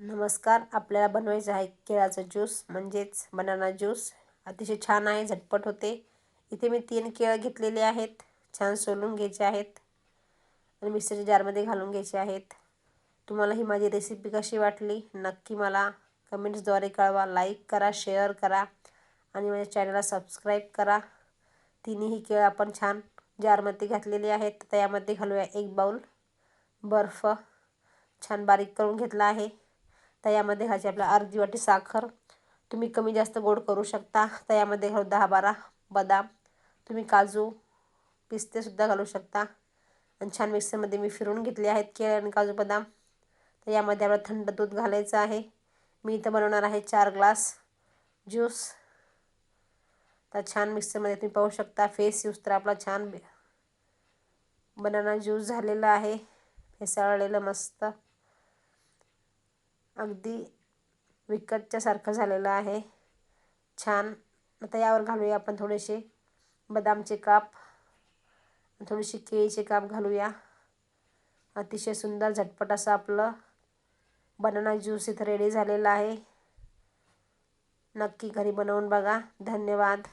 नमस्कार आपल्याला बनवायचं आहे केळाचं ज्यूस म्हणजेच बनाना ज्यूस. अतिशय छान आहे झटपट होते. इथे मी तीन केळं घेतलेले आहेत छान सोलून घ्यायचे आहेत आणि मिक्सरच्या जारमध्ये घालून घ्यायचे आहेत. तुम्हाला ही माझी रेसिपी कशी वाटली? नक्की मला कमेंट्सद्वारे कळवा लाईक करा शेअर करा आणि माझ्या चॅनलला सबस्क्राईब करा. तिन्ही केळं आपण छान जारमध्ये घातलेली आहेत. तर यामध्ये घालूया एक बाऊल बर्फ. छान बारीक करून घेतला आहे. तर यामध्ये घ्यायची आपल्या अर्धी वाटी साखर तुम्ही कमी जास्त गोड करू शकता. तर यामध्ये घालू दहा बारा बदाम तुम्ही काजू पिस्तेसुद्धा घालू शकता. आणि छान मिक्सरमध्ये मी फिरून घेतले आहेत केळ आणि काजू बदाम. तर यामध्ये आपलं थंड दूध घालायचं आहे. मी इथं बनवणार आहे चार ग्लास ज्यूस. तर छान मिक्सरमध्ये तुम्ही पाहू शकता फेस यूज तर आपला छान बनाना ज्यूस झालेला आहे. फेसाळलेलं मस्त. अगदी विकतच्यासारखं झालेलं आहे. छान. आता यावर घालूया आपण थोडेसे बदामचे काप. थोडीशी केळीचे काप घालूया. अतिशय सुंदर झटपट असं आपलं बनाना ज्यूस इथं रेडी झालेलं आहे. नक्की घरी बनवून बघा. धन्यवाद.